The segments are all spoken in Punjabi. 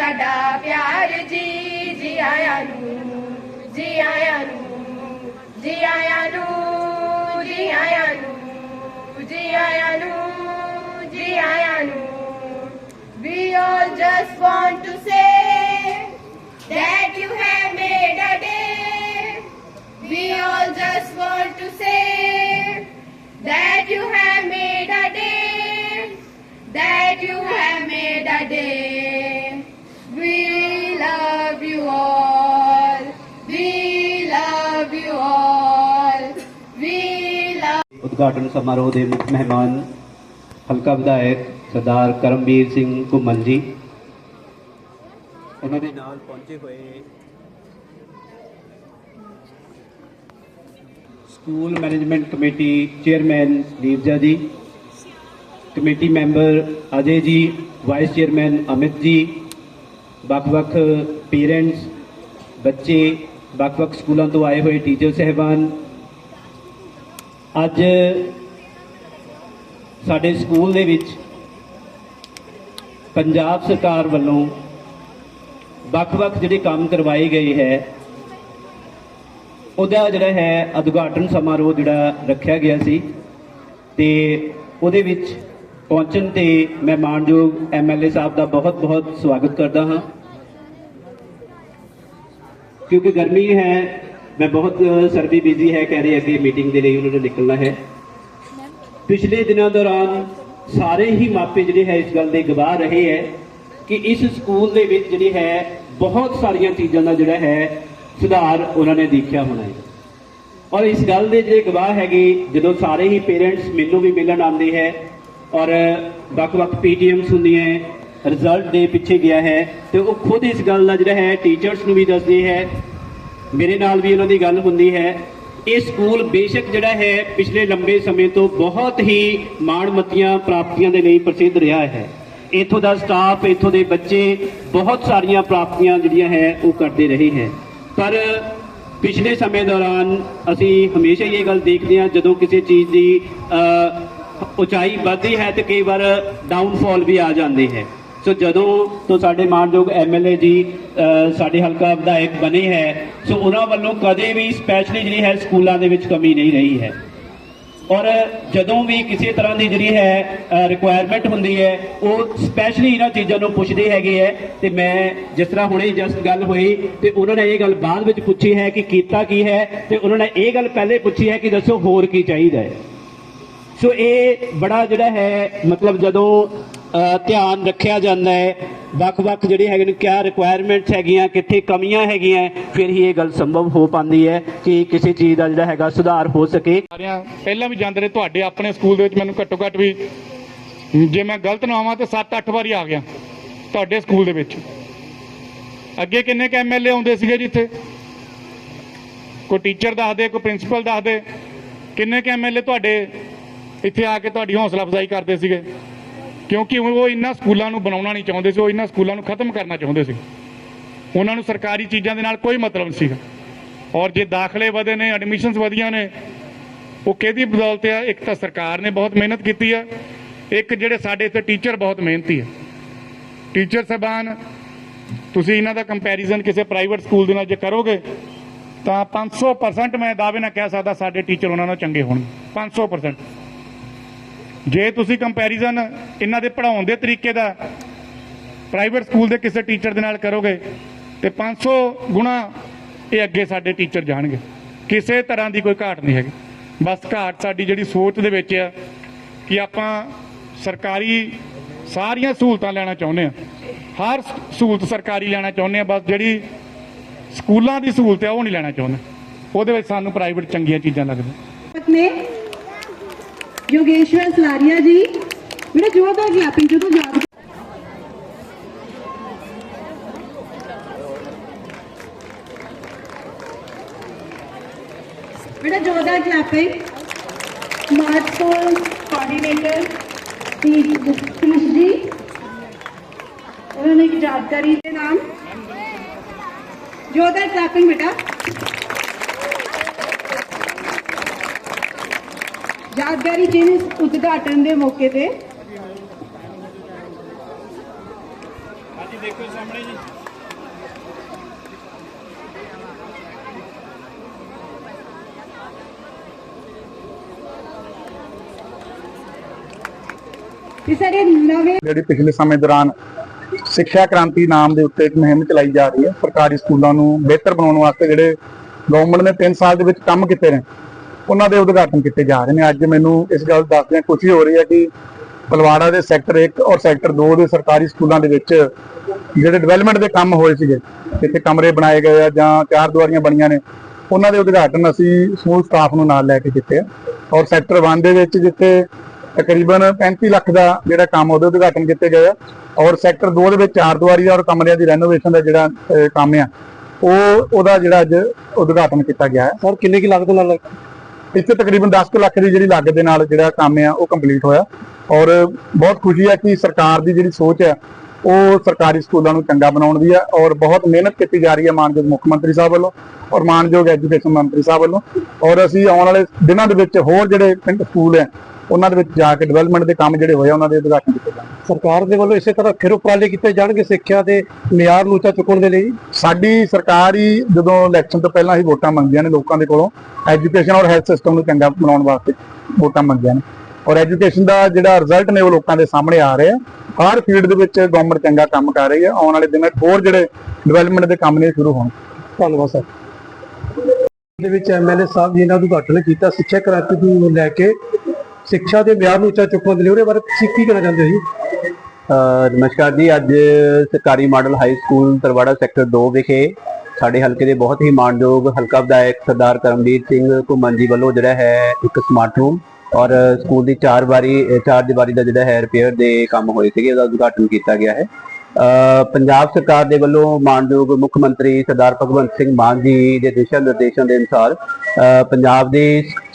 ਸਾਡਾ ਪਿਆਰ ਜੀ ਜੀ ਆਇਆਂ ਨੂੰ ਜੀ ਆਇਆਂ ਨੂੰ ਜੀ ਆਇਆਂ ਨੂੰ ਜੀ ਆਇਆਂ ਨੂੰ ਜੀ ਆਇਆਂ ਨੂੰ ਜੀ ਆਇਆਂ ਨੂੰ We all just want to say that you have made a day. ਉਦਘਾਟਨ ਸਮਾਰੋਹ ਦੇ ਮੁੱਖ ਮਹਿਮਾਨ ਹਲਕਾ ਵਿਧਾਇਕ ਸਰਦਾਰ ਕਰਮਵੀਰ ਸਿੰਘ ਘੁੰਮਣ ਜੀ। ਉਹਨਾਂ ਦੇ ਨਾਲ ਪਹੁੰਚੇ ਹੋਏ school management committee chairman Neerja ji, committee member ਅਜੇ ਜੀ, ਵਾਈਸ ਚੇਅਰਮੈਨ ਅਮਿਤ ਜੀ, ਵੱਖ-ਵੱਖ ਪੇਰੈਂਟਸ, ਬੱਚੇ, ਵੱਖ-ਵੱਖ ਸਕੂਲਾਂ ਤੋਂ ਆਏ ਹੋਏ ਟੀਚਰ ਸਹਿਬਾਨ ਅੱਜ ਸਾਡੇ ਸਕੂਲ ਦੇ ਵਿੱਚ ਪੰਜਾਬ ਸਰਕਾਰ ਵੱਲੋਂ ਵੱਖ-ਵੱਖ ਜਿਹੜੇ ਕੰਮ ਕਰਵਾਏ ਗਏ ਹੈ, ਉਹਦਾ ਜਿਹੜਾ ਹੈ ਉਦਘਾਟਨ ਸਮਾਰੋਹ ਜਿਹੜਾ ਰੱਖਿਆ ਗਿਆ ਸੀ ਤੇ ਉਹਦੇ ਵਿੱਚ ਪਹੁੰਚਣ ਤੇ ਮੈਂ ਮਾਨਯੋਗ ਐਮਐਲਏ ਸਾਹਿਬ ਦਾ ਬਹੁਤ-ਬਹੁਤ ਸਵਾਗਤ ਕਰਦਾ ਹਾਂ। ਕਿਉਂਕਿ ਗਰਮੀ ਹੈ ਮੈਂ ਬਹੁਤ ਸਰ ਵੀ ਬਿਜ਼ੀ ਹੈ, ਕਹਿ ਰਹੇ ਅੱਗੇ ਮੀਟਿੰਗ ਦੇ ਲਈ ਉਹਨਾਂ ਨੇ ਨਿਕਲਣਾ ਹੈ। ਪਿਛਲੇ ਦਿਨਾਂ ਦੌਰਾਨ ਸਾਰੇ ਹੀ ਮਾਪੇ ਜਿਹੜੇ ਹੈ ਇਸ ਗੱਲ ਦੇ ਗਵਾਹ ਰਹੇ ਹੈ ਕਿ ਇਸ ਸਕੂਲ ਦੇ ਵਿੱਚ ਜਿਹੜੀ ਹੈ ਬਹੁਤ ਸਾਰੀਆਂ ਚੀਜ਼ਾਂ ਦਾ ਜਿਹੜਾ ਹੈ ਸੁਧਾਰ ਉਹਨਾਂ ਨੇ ਦੇਖਿਆ ਹੋਣਾ ਹੈ। ਔਰ ਇਸ ਗੱਲ ਦੇ ਜਿਹੜੇ ਗਵਾਹ ਹੈਗੇ, ਜਦੋਂ ਸਾਰੇ ਹੀ ਪੇਰੈਂਟਸ ਮੈਨੂੰ ਵੀ ਮਿਲਣ ਆਉਂਦੇ ਹੈ ਔਰ ਵੱਖ-ਵੱਖ ਪੀਟੀਐਮਸ ਹੁੰਦੀਆਂ ਹੈ ਰਿਜ਼ਲਟ ਦੇ ਪਿੱਛੇ ਗਿਆ ਹੈ, ਤੇ ਉਹ ਖੁਦ ਇਸ ਗੱਲ ਦਾ ਜਿਹੜਾ ਹੈ ਟੀਚਰਸ ਨੂੰ ਵੀ ਦੱਸਦੇ ਹੈ ਮੇਰੇ ਨਾਲ ਵੀ ਉਹਨਾਂ ਦੀ ਗੱਲ ਹੁੰਦੀ ਹੈ। ਇਹ ਸਕੂਲ ਬੇਸ਼ੱਕ ਜਿਹੜਾ ਹੈ, ਪਿਛਲੇ ਲੰਬੇ ਸਮੇਂ ਤੋਂ ਬਹੁਤ ਹੀ ਮਾਣਮੱਤੀਆਂ ਪ੍ਰਾਪਤੀਆਂ ਦੇ ਲਈ ਪ੍ਰਸਿੱਧ ਰਿਹਾ ਹੈ। ਇੱਥੋਂ ਦਾ ਸਟਾਫ ਇੱਥੋਂ ਦੇ ਬੱਚੇ ਬਹੁਤ ਸਾਰੀਆਂ ਪ੍ਰਾਪਤੀਆਂ ਜਿਹੜੀਆਂ ਹੈ, ਉਹ ਕਰਦੇ ਰਹੇ ਹੈ। ਪਰ ਪਿਛਲੇ ਸਮੇਂ ਦੌਰਾਨ ਅਸੀਂ ਹਮੇਸ਼ਾ ਹੀ ਇਹ ਗੱਲ ਦੇਖਦੇ ਹਾਂ, ਜਦੋਂ ਕਿਸੇ ਚੀਜ਼ ਦੀ ਉਚਾਈ ਵੱਧਦੀ ਹੈ ਤੇ ਕਈ ਵਾਰ ਡਾਊਨਫਾਲ ਵੀ ਆ ਜਾਂਦੀ ਹੈ। ਸੋ ਜਦੋਂ ਤੋਂ ਸਾਡੇ ਮਾਨਯੋਗ ਐਮਐਲਏ ਜੀ ਸਾਡੇ ਹਲਕਾ ਵਿਧਾਇਕ ਬਣੇ ਹੈ, ਸੋ ਉਹਨਾਂ ਵੱਲੋਂ ਕਦੇ ਵੀ ਸਪੈਸ਼ਲੀ ਜਿਹੜੀ ਹੈ ਸਕੂਲਾਂ ਦੇ ਵਿੱਚ ਕਮੀ ਨਹੀਂ ਰਹੀ ਹੈ। ਔਰ ਜਦੋਂ ਵੀ ਕਿਸੇ ਤਰ੍ਹਾਂ ਦੀ ਜਿਹੜੀ ਹੈ ਰਿਕੁਆਇਰਮੈਂਟ ਹੁੰਦੀ ਹੈ, ਉਹ ਸਪੈਸ਼ਲੀ ਇਹਨਾਂ ਚੀਜ਼ਾਂ ਨੂੰ ਪੁੱਛਦੇ ਹੈਗੇ ਹੈ ਤੇ ਮੈਂ ਜਿਸ ਤਰ੍ਹਾਂ ਹੁਣੇ ਜਸਟ ਗੱਲ ਹੋਈ ਤੇ ਉਹਨਾਂ ਨੇ ਇਹ ਗੱਲ ਬਾਅਦ ਵਿੱਚ ਪੁੱਛੀ ਹੈ ਕਿ ਕੀਤਾ ਕੀ ਹੈ ਤੇ ਉਹਨਾਂ ਨੇ ਇਹ ਗੱਲ ਪਹਿਲੇ ਪੁੱਛੀ ਹੈ ਕਿ ਦੱਸੋ ਹੋਰ ਕੀ ਚਾਹੀਦਾ ਹੈ। ਸੋ ਇਹ ਬੜਾ ਜਿਹੜਾ ਹੈ, ਮਤਲਬ ਜਦੋਂ ਧਿਆਨ ਰੱਖਿਆ ਜਾਂਦਾ ਹੈ। ਵੱਖ-ਵੱਖ ਜਿਹੜੇ ਹੈਗੇ ਨੇ, ਕਿਆ ਰਿਕੁਆਇਰਮੈਂਟਸ ਹੈਗੀਆਂ, ਕਿੱਥੇ ਕਮੀਆਂ ਹੈਗੀਆਂ, ਫਿਰ ਹੀ ਇਹ ਗੱਲ ਸੰਭਵ ਹੋ ਪਾਉਂਦੀ ਹੈ ਕਿ ਕਿਸੇ ਚੀਜ਼ ਦਾ ਜਿਹੜਾ ਹੈਗਾ ਸੁਧਾਰ ਹੋ ਸਕੇ। ਪਹਿਲਾਂ ਵੀ ਜਾਂਦੇ ਰਹੇ ਤੁਹਾਡੇ ਆਪਣੇ ਸਕੂਲ ਦੇ ਵਿੱਚ, ਮੈਨੂੰ ਘੱਟੋ ਘੱਟ ਵੀ ਜੇ ਮੈਂ ਗਲਤ ਨਾ ਆਵਾਂ ਤੇ 7-8 ਵਾਰੀ ਆ ਗਿਆ ਤੁਹਾਡੇ ਸਕੂਲ ਦੇ ਵਿੱਚ। ਅੱਗੇ ਕਿੰਨੇ ਕ ਐਮਐਲਏ ਆਉਂਦੇ ਸੀਗੇ ਜਿੱਥੇ ਕੋਈ ਟੀਚਰ ਦੱਸਦੇ, ਕੋਈ ਪ੍ਰਿੰਸੀਪਲ ਦੱਸ ਦੇ ਕਿੰਨੇ ਕ ਐਮਐਲਏ ਤੁਹਾਡੇ ਇੱਥੇ ਆ ਕੇ ਤੁਹਾਡੀ ਹੌਸਲਾ ਅਫਜ਼ਾਈ ਕਰਦੇ ਸੀਗੇ? ਕਿਉਂਕਿ ਉਹ ਇਹਨਾਂ ਸਕੂਲਾਂ ਨੂੰ ਬਣਾਉਣਾ ਨਹੀਂ ਚਾਹੁੰਦੇ ਸੀ, ਉਹ ਇਹਨਾਂ ਸਕੂਲਾਂ ਨੂੰ ਖਤਮ ਕਰਨਾ ਚਾਹੁੰਦੇ ਸੀ। ਉਹਨਾਂ ਨੂੰ ਸਰਕਾਰੀ ਚੀਜ਼ਾਂ ਦੇ ਨਾਲ ਕੋਈ ਮਤਲਬ ਨਹੀਂ ਸੀਗਾ। ਔਰ ਜੇ ਦਾਖਲੇ ਵਧੇ ਨੇ ਐਡਮਿਸ਼ਨਸ ਵਧੀਆਂ ਨੇ, ਉਹ ਕਿਹਦੀ ਬਦੌਲਤ ਆ? ਇੱਕ ਤਾਂ ਸਰਕਾਰ ਨੇ ਬਹੁਤ ਮਿਹਨਤ ਕੀਤੀ ਆ। ਇੱਕ ਜਿਹੜੇ ਸਾਡੇ ਇੱਥੇ ਟੀਚਰ ਬਹੁਤ ਮਿਹਨਤੀ ਆ। ਟੀਚਰ ਸਬਾਨ ਤੁਸੀਂ ਇਹਨਾਂ ਦਾ ਕੰਪੈਰੀਜ਼ਨ ਕਿਸੇ ਪ੍ਰਾਈਵੇਟ ਸਕੂਲ ਦੇ ਨਾਲ ਜੇ ਕਰੋਗੇ, ਤਾਂ 500% ਮੈਂ ਦਾਅਵੇ ਨਾਲ ਕਹਿ ਸਕਦਾ ਸਾਡੇ ਟੀਚਰ ਉਹਨਾਂ ਨਾਲ ਚੰਗੇ ਹੋਣਗੇ। 500% ਜੇ ਤੁਸੀਂ ਕੰਪੈਰੀਜ਼ਨ ਇਹਨਾਂ ਦੇ ਪੜਾਉਣ ਦੇ ਤਰੀਕੇ ਦਾ ਪ੍ਰਾਈਵੇਟ ਸਕੂਲ ਦੇ ਕਿਸੇ ਟੀਚਰ ਦੇ ਨਾਲ ਕਰੋਗੇ, ਤੇ 500 ਗੁਣਾ ਇਹ ਅੱਗੇ ਸਾਡੇ ਟੀਚਰ ਜਾਣਗੇ। ਕਿਸੇ ਤਰ੍ਹਾਂ ਦੀ ਕੋਈ ਘਾਟ ਨਹੀਂ ਹੈਗੀ। ਬਸ ਘਾਟ ਸਾਡੀ ਜਿਹੜੀ ਸੋਚ ਦੇ ਵਿੱਚ ਆ ਕਿ ਆਪਾਂ ਸਰਕਾਰੀ ਸਾਰੀਆਂ ਸਹੂਲਤਾਂ ਲੈਣਾ ਚਾਹੁੰਦੇ ਆ। ਹਰ ਸਹੂਲਤ ਸਰਕਾਰੀ ਲੈਣਾ ਚਾਹੁੰਦੇ ਆ, ਬਸ ਜਿਹੜੀ ਸਕੂਲਾਂ ਦੀ ਸਹੂਲਤ ਆ, ਉਹ ਨਹੀਂ ਲੈਣਾ ਚਾਹੁੰਦੇ। ਉਹਦੇ ਵਿੱਚ ਸਾਨੂੰ ਪ੍ਰਾਈਵੇਟ ਚੰਗੀਆਂ ਚੀਜ਼ਾਂ ਲੱਗਦੀਆਂ। ਨੇ ਯੋਗੇਸ਼ਵਰ ਸਲਾਰੀਆ ਜੀ ਮੇਰਾ ਜ਼ੋਰਦਾਰ ਕਲੈਪਿੰਗ ਜਦੋਂ ਯਾਦ ਮੇਰਾ ਜ਼ੋਰਦਾਰ ਕਲੈਪਿੰਗ ਮਾਰਚ ਸਕੂਲ ਕੋਆਰਡੀਨੇਟਰ ਪੀਸ਼ ਜੀ ਉਹਨਾਂ ਨੇ ਇੱਕ ਜਾਣਕਾਰੀ ਦੇ ਨਾਮ ਜ਼ੋਰਦਾਰ ਕਲੈਪਿੰਗ ਯਾਦਗਾਰੀ ਚਿੰਨ੍ਹ ਉਦਘਾਟਨ ਦੇ ਮੌਕੇ ਤੇ। ਇਹ ਸਾਡੇ ਨਵੇਂ ਜਿਹੜੀ ਪਿਛਲੇ ਸਮੇਂ ਦੌਰਾਨ ਸਿੱਖਿਆ ਕ੍ਰਾਂਤੀ ਨਾਮ ਦੇ ਉੱਤੇ ਇੱਕ ਮੁਹਿੰਮ ਚਲਾਈ ਜਾ ਰਹੀ ਹੈ ਸਰਕਾਰੀ ਸਕੂਲਾਂ ਨੂੰ ਬਿਹਤਰ ਬਣਾਉਣ ਵਾਸਤੇ ਜਿਹੜੇ ਗਵਰਨਮੈਂਟ ਨੇ 3 ਸਾਲ ਦੇ ਵਿੱਚ ਕੰਮ ਕੀਤੇ ਨੇ। ਉਹਨਾਂ ਦੇ ਉਦਘਾਟਨ ਕੀਤੇ ਜਾ ਰਹੇ ਨੇ। ਅੱਜ ਮੈਨੂੰ ਇਸ ਗੱਲ ਦੱਸਦਿਆਂ ਖੁਸ਼ੀ ਹੋ ਰਹੀ ਹੈ ਕਿ ਪਲਵਾੜਾ ਦੇ ਸੈਕਟਰ 1 ਔਰ ਸੈਕਟਰ 2 ਦੇ ਸਰਕਾਰੀ ਸਕੂਲਾਂ ਦੇ ਵਿੱਚ ਜਿਹੜੇ ਡਿਵੈਲਪਮੈਂਟ ਦੇ ਕੰਮ ਹੋਏ ਸੀਗੇ, ਜਿੱਥੇ ਕਮਰੇ ਬਣਾਏ ਗਏ ਆ ਜਾਂ ਚਾਰ ਦੁਆਰੀਆਂ ਬਣੀਆਂ ਨੇ, ਉਹਨਾਂ ਦੇ ਉਦਘਾਟਨ ਅਸੀਂ ਸਮੂਹ ਸਟਾਫ ਨੂੰ ਨਾਲ ਲੈ ਕੇ ਕੀਤੇ ਆ। ਔਰ ਸੈਕਟਰ 1 ਦੇ ਵਿੱਚ ਜਿੱਥੇ ਤਕਰੀਬਨ 35 ਲੱਖ ਦਾ ਜਿਹੜਾ ਕੰਮ ਉਹਦੇ ਉਦਘਾਟਨ ਕੀਤੇ ਗਏ ਆ। ਔਰ ਸੈਕਟਰ 2 ਦੇ ਵਿੱਚ ਚਾਰ ਦੁਆਰੀ ਔਰ ਕਮਰਿਆਂ ਦੀ ਰੈਨੋਵੇਸ਼ਨ ਦਾ ਜਿਹੜਾ ਕੰਮ ਆ, ਉਹ, ਉਹਦਾ ਜਿਹੜਾ ਅੱਜ ਉਦਘਾਟਨ ਕੀਤਾ ਗਿਆ ਹੈ। ਸਰ, ਕਿੰਨੇ ਕੀ ਲਾਗਤ ਨਾਲ ਇੱਥੇ ਤਕਰੀਬਨ 10 ਕੁ ਲੱਖ ਦੀ ਜਿਹੜੀ ਲਾਗਤ ਦੇ ਨਾਲ ਜਿਹੜਾ ਕੰਮ ਆ, ਉਹ ਕੰਪਲੀਟ ਹੋਇਆ। ਔਰ ਬਹੁਤ ਖੁਸ਼ੀ ਹੈ ਕਿ ਸਰਕਾਰ ਦੀ ਜਿਹੜੀ ਸੋਚ ਹੈ ਉਹ ਸਰਕਾਰੀ ਸਕੂਲਾਂ ਨੂੰ ਚੰਗਾ ਬਣਾਉਣ ਦੀ ਹੈ ਔਰ ਬਹੁਤ ਮਿਹਨਤ ਕੀਤੀ ਜਾ ਰਹੀ ਹੈ ਮਾਨਯੋਗ ਮੁੱਖ ਮੰਤਰੀ ਸਾਹਿਬ ਵੱਲੋਂ ਔਰ ਮਾਨਯੋਗ ਐਜੂਕੇਸ਼ਨ ਮੰਤਰੀ ਸਾਹਿਬ ਵੱਲੋਂ। ਔਰ ਅਸੀਂ ਆਉਣ ਵਾਲੇ ਦਿਨਾਂ ਦੇ ਵਿੱਚ ਹੋਰ ਜਿਹੜੇ ਪਿੰਡ ਸਕੂਲ ਹੈ ਉਹਨਾਂ ਦੇ ਵਿੱਚ ਜਾ ਕੇ ਡਿਵੈਲਪਮੈਂਟ ਦੇ ਕੰਮ ਜਿਹੜੇ ਹੋਏ ਉਹਨਾਂ ਦੇ ਉਦਘਾਟਨ ਕੀਤੇ ਜਾਣਗੇ ਸਰਕਾਰ ਦੇ ਵੱਲੋਂ ਇਸੇ ਤਰ੍ਹਾਂ ਫਿਰ ਉਪਰਾਲੇ ਕੀਤੇ ਜਾਣਗੇ ਸਿੱਖਿਆ ਦੇ ਮਿਆਰ ਨੂੰ ਉੱਚਾ ਚੁੱਕਣ ਦੇ ਲਈ? ਸਾਡੀ ਸਰਕਾਰ ਹੀ ਜਦੋਂ ਇਲੈਕਸ਼ਨ ਤੋਂ ਪਹਿਲਾਂ ਹੀ ਵੋਟਾਂ ਮੰਗਦੀਆਂ ਨੇ ਲੋਕਾਂ ਦੇ ਕੋਲੋਂ ਐਜੂਕੇਸ਼ਨ ਔਰ ਹੈਲਥ ਸਿਸਟਮ ਨੂੰ ਚੰਗਾ ਬਣਾਉਣ ਵਾਸਤੇ ਵੋਟਾਂ ਮੰਗਦੀਆਂ ਨੇ। ਔਰ ਐਜੂਕੇਸ਼ਨ ਦਾ ਜਿਹੜਾ ਰਿਜ਼ਲਟ ਨੇ ਉਹ ਲੋਕਾਂ ਦੇ ਸਾਹਮਣੇ ਆ ਰਹੇ ਹਰ ਫੀਲਡ ਦੇ ਵਿੱਚ ਗਵਰਨਮੈਂਟ ਚੰਗਾ ਕੰਮ ਕਰ ਰਹੀ ਹੈ। ਆਉਣ ਵਾਲੇ ਦਿਨਾਂ ਹੋਰ ਜਿਹੜੇ ਡਿਵੈਲਪਮੈਂਟ ਦੇ ਕੰਮ ਨੇ ਸ਼ੁਰੂ ਹੋਣ ਧੰਨਵਾਦ ਸਰ। ਦੇ ਵਿੱਚ ਐਮਐਲਏ ਸਾਹਿਬ ਜੀ ਨੇ ਉਦਘਾਟਨ ਕੀਤਾ ਸਿੱਖਿਆ ਕ੍ਰਾਂਤੀ ਨੂੰ ਲੈ ਕੇ ਸਿੱਖਿਆ ਦੇ ਮਿਆਰ ਨੂੰ ਉੱਚਾ ਚੁੱਕਣ ਦੇ ਲਈ ਉਹਦੇ ਬਾਰੇ ਤੁਸੀਂ ਕੀ ਕਹਿਣਾ ਚਾਹੁੰਦੇ ਹੋ ਜੀ? ਨਮਸਕਾਰ ਜੀ, ਅੱਜ ਸਰਕਾਰੀ model high school Tarwara sector 2 ਵਿਖੇ ਸਾਡੇ ਹਲਕੇ ਦੇ ਬਹੁਤ ਹੀ ਮਾਣਯੋਗ, ਹਲਕਾ ਵਿਧਾਇਕ ਸਰਦਾਰ ਕਰਮਜੀਤ ਸਿੰਘ ਘੁੰਮਣ ਜੀ ਵੱਲੋਂ ਜਿਹੜਾ ਹੈ ਇੱਕ ਸਮਾਰਟ ਰੂਮ ਔਰ ਸਕੂਲ ਦੀ ਚਾਰ ਵਾਰੀ, ਚਾਰ ਦੀਵਾਰੀ ਦਾ ਜਿਹੜਾ ਹੈ ਰਿਪੇਅਰ ਦੇ ਕੰਮ ਹੋਏ ਸੀਗੇ, ਉਹਦਾ ਉਦਘਾਟਨ ਕੀਤਾ ਗਿਆ ਹੈ। ਪੰਜਾਬ ਸਰਕਾਰ ਦੇ ਵੱਲੋਂ ਮਾਨਯੋਗ ਮੁੱਖ ਮੰਤਰੀ ਸਰਦਾਰ ਭਗਵੰਤ ਸਿੰਘ ਮਾਨ ਜੀ ਦੇ ਦਿਸ਼ਾ ਨਿਰਦੇਸ਼ਾਂ ਦੇ ਅਨੁਸਾਰ ਪੰਜਾਬ ਦੇ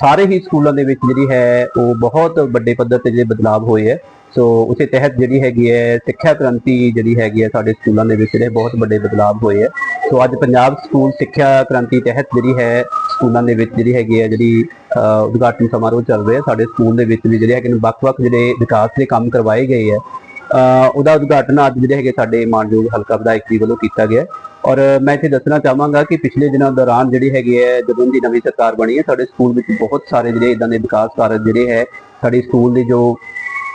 ਸਾਰੇ ਹੀ ਸਕੂਲਾਂ ਦੇ ਵਿੱਚ ਜਿਹੜੀ ਹੈ ਉਹ ਬਹੁਤ ਵੱਡੇ ਪੱਧਰ ਤੇ ਜਿਹੜੇ ਬਦਲਾਅ ਹੋਏ ਹੈ। ਸੋ ਉਸੇ ਤਹਿਤ ਜਿਹੜੀ ਹੈਗੀ ਹੈ ਸਿੱਖਿਆ ਕ੍ਰਾਂਤੀ ਜਿਹੜੀ ਹੈਗੀ ਹੈ ਸਾਡੇ ਸਕੂਲਾਂ ਦੇ ਵਿੱਚ ਜਿਹੜੇ ਬਹੁਤ ਵੱਡੇ ਬਦਲਾਅ ਹੋਏ ਹੈ। ਸੋ ਅੱਜ ਪੰਜਾਬ ਸਕੂਲ ਸਿੱਖਿਆ ਕ੍ਰਾਂਤੀ ਤਹਿਤ ਜਿਹੜੀ ਹੈ ਸਕੂਲਾਂ ਦੇ ਵਿੱਚ ਜਿਹੜੀ ਹੈਗੀ ਹੈ ਜਿਹੜੀ ਉਦਘਾਟਨ ਸਮਾਰੋਹ ਚੱਲ ਰਿਹਾ ਸਾਡੇ ਸਕੂਲ ਦੇ ਵਿੱਚ ਵੀ ਜਿਹੜੇ ਹੈਗੇ ਨੇ ਵੱਖ-ਵੱਖ ਜਿਹੜੇ ਵਿਕਾਸ ਦੇ ਕੰਮ ਕਰਵਾਏ ਗਏ ਹੈ। ਉਹਦਾ ਉਦਘਾਟਨ ਅੱਜ ਜਿਹੜੇ ਹੈਗੇ ਸਾਡੇ ਮਾਨਯੋਗ ਹਲਕਾ ਵਿਧਾਇਕ ਜੀ ਵੱਲੋਂ ਕੀਤਾ ਗਿਆ ਔਰ ਮੈਂ ਇੱਥੇ ਦੱਸਣਾ ਚਾਹਾਂਗਾ ਕਿ ਪਿਛਲੇ ਦਿਨਾਂ ਦੌਰਾਨ ਜਿਹੜੀ ਹੈਗੀ ਹੈ, ਜਦੋਂ ਦੀ ਨਵੀਂ ਸਰਕਾਰ ਬਣੀ ਹੈ, ਸਾਡੇ ਸਕੂਲ ਵਿੱਚ ਬਹੁਤ ਸਾਰੇ ਜਿਹੜੇ ਇਦਾਂ ਦੇ ਵਿਕਾਸ ਕਾਰਜ ਜਿਹੜੇ ਹੈ, ਸਾਡੇ ਸਕੂਲ ਦੇ ਜੋ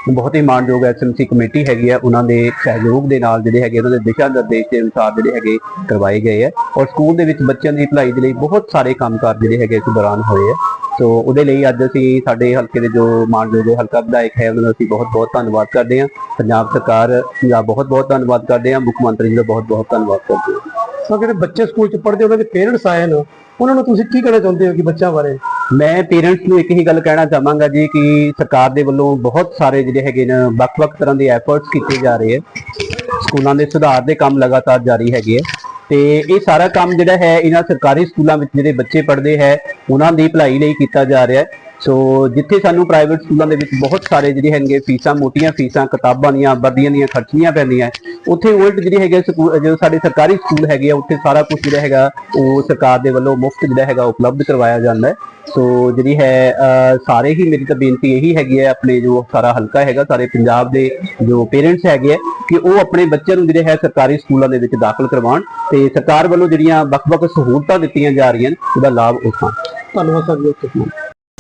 ਬਹੁਤ ਹੀ ਮਾਣਯੋਗ ਐਸਐਮਸੀ ਕਮੇਟੀ ਹੈਗੀ ਹੈ, ਉਹਨਾਂ ਦੇ ਸਹਿਯੋਗ ਦੇ ਨਾਲ ਜਿਹੜੇ ਹੈਗੇ, ਉਹਨਾਂ ਦੇ ਦਿਸ਼ਾ ਨਿਰਦੇਸ਼ ਦੇ ਅਨੁਸਾਰ ਜਿਹੜੇ ਹੈਗੇ ਕਰਵਾਏ ਗਏ ਹੈ। ਔਰ ਸਕੂਲ ਦੇ ਵਿੱਚ ਬੱਚਿਆਂ ਦੀ ਭਲਾਈ ਦੇ ਲਈ ਬਹੁਤ ਸਾਰੇ ਕੰਮਕਾਰ ਜਿਹੜੇ ਹੈਗੇ ਇਸ ਦੌਰਾਨ ਹੋਏ ਆ ਸੋ ਉਹਦੇ ਲਈ ਅੱਜ ਅਸੀਂ ਸਾਡੇ ਹਲਕੇ ਦੇ ਜੋ ਮਾਣਯੋਗ ਹਲਕਾ ਵਿਧਾਇਕ ਹੈ ਉਹਨਾਂ ਦਾ ਅਸੀਂ ਬਹੁਤ ਬਹੁਤ ਧੰਨਵਾਦ ਕਰਦੇ ਹਾਂ। ਪੰਜਾਬ ਸਰਕਾਰ ਦਾ ਬਹੁਤ ਬਹੁਤ ਧੰਨਵਾਦ ਕਰਦੇ ਹਾਂ। ਮੁੱਖ ਮੰਤਰੀ ਜੀ ਦਾ ਬਹੁਤ ਬਹੁਤ ਧੰਨਵਾਦ ਕਰਦੇ ਹਾਂ। ਸੋ ਜਿਹੜੇ ਬੱਚੇ ਸਕੂਲ ਚ ਪੜ੍ਹਦੇ ਉਹਨਾਂ ਦੇ ਪੇਰੈਂਟਸ ਆਏ ਨੇ ਉਹਨਾਂ ਨੂੰ ਤੁਸੀਂ ਕੀ ਕਹਿਣਾ ਚਾਹੁੰਦੇ ਹੋ ਕਿ ਬੱਚਿਆਂ ਬਾਰੇ? ਮੈਂ ਪੇਰੈਂਟਸ ਨੂੰ ਇੱਕ ਹੀ ਗੱਲ ਕਹਿਣਾ ਚਾਹਾਂਗਾ ਜੀ ਕਿ ਸਰਕਾਰ ਦੇ ਵੱਲੋਂ ਬਹੁਤ ਸਾਰੇ ਜਿਹੜੇ ਹੈਗੇ ਨੇ ਵੱਖ-ਵੱਖ ਤਰ੍ਹਾਂ ਦੇ ਐਫਰਟਸ ਕੀਤੇ ਜਾ ਰਹੇ ਹੈ। ਸਕੂਲਾਂ ਦੇ ਸੁਧਾਰ ਦੇ ਕੰਮ ਲਗਾਤਾਰ ਜਾਰੀ ਹੈਗੇ ਹੈ। ਤੇ ਇਹ ਸਾਰਾ ਕੰਮ ਜਿਹੜਾ ਹੈ ਇਹਨਾਂ ਸਰਕਾਰੀ ਸਕੂਲਾਂ ਵਿੱਚ ਜਿਹੜੇ ਬੱਚੇ ਪੜ੍ਹਦੇ ਹੈ, ਉਹਨਾਂ ਦੀ ਭਲਾਈ ਲਈ ਕੀਤਾ ਜਾ ਰਿਹਾ ਹੈ। ਸੋ ਜਿੱਥੇ ਸਾਨੂੰ ਪ੍ਰਾਈਵੇਟ ਸਕੂਲਾਂ ਦੇ ਵਿੱਚ ਬਹੁਤ ਸਾਰੇ ਜਿਹੜੇ ਹੈਗੇ ਫੀਸਾਂ, ਮੋਟੀਆਂ ਫੀਸਾਂ, ਕਿਤਾਬਾਂ ਦੀਆਂ, ਵਰਦੀਆਂ ਦੀਆਂ ਖਰਚਣੀਆਂ ਪੈਂਦੀਆਂ। ਉੱਥੇ ਉਲਟ ਜਿਹੜੀ ਹੈਗੇ ਸਕੂਲ ਜੋ ਸਾਡੇ ਸਰਕਾਰੀ ਸਕੂਲ ਹੈਗੇ ਆ, ਉੱਥੇ ਸਾਰਾ ਕੁਝ ਜਿਹੜਾ ਹੈਗਾ, ਉਹ ਸਰਕਾਰ ਦੇ ਵੱਲੋਂ ਮੁਫਤ ਜਿਹੜਾ ਹੈਗਾ, ਉਪਲਬਧ ਕਰਵਾਇਆ ਜਾਂਦਾ ਹੈ। ਸੋ ਜਿਹੜੀ ਹੈ ਸਾਰੇ ਹੀ ਮੇਰੀ ਤਾਂ ਬੇਨਤੀ ਇਹੀ ਹੈਗੀ ਹੈ, ਆਪਣੇ ਜੋ ਸਾਰਾ ਹਲਕਾ ਹੈਗਾ, ਸਾਰੇ ਪੰਜਾਬ ਦੇ ਜੋ ਪੇਰੈਂਟਸ ਹੈਗੇ ਆ, ਕਿ ਉਹ ਆਪਣੇ ਬੱਚਿਆਂ ਨੂੰ ਜਿਹੜੇ ਹੈ, ਸਰਕਾਰੀ ਸਕੂਲਾਂ ਦੇ ਵਿੱਚ ਦਾਖਲ ਕਰਵਾਉਣ ਤੇ ਸਰਕਾਰ ਵੱਲੋਂ ਜਿਹੜੀਆਂ ਵੱਖ-ਵੱਖ ਸਹੂਲਤਾਂ ਦਿੱਤੀਆਂ ਜਾ ਰਹੀਆਂ ਨੇ, ਉਹਦਾ ਲਾਭ ਉਠਾਉਣ। ਧੰਨਵਾਦ ਸਰ ਜੀ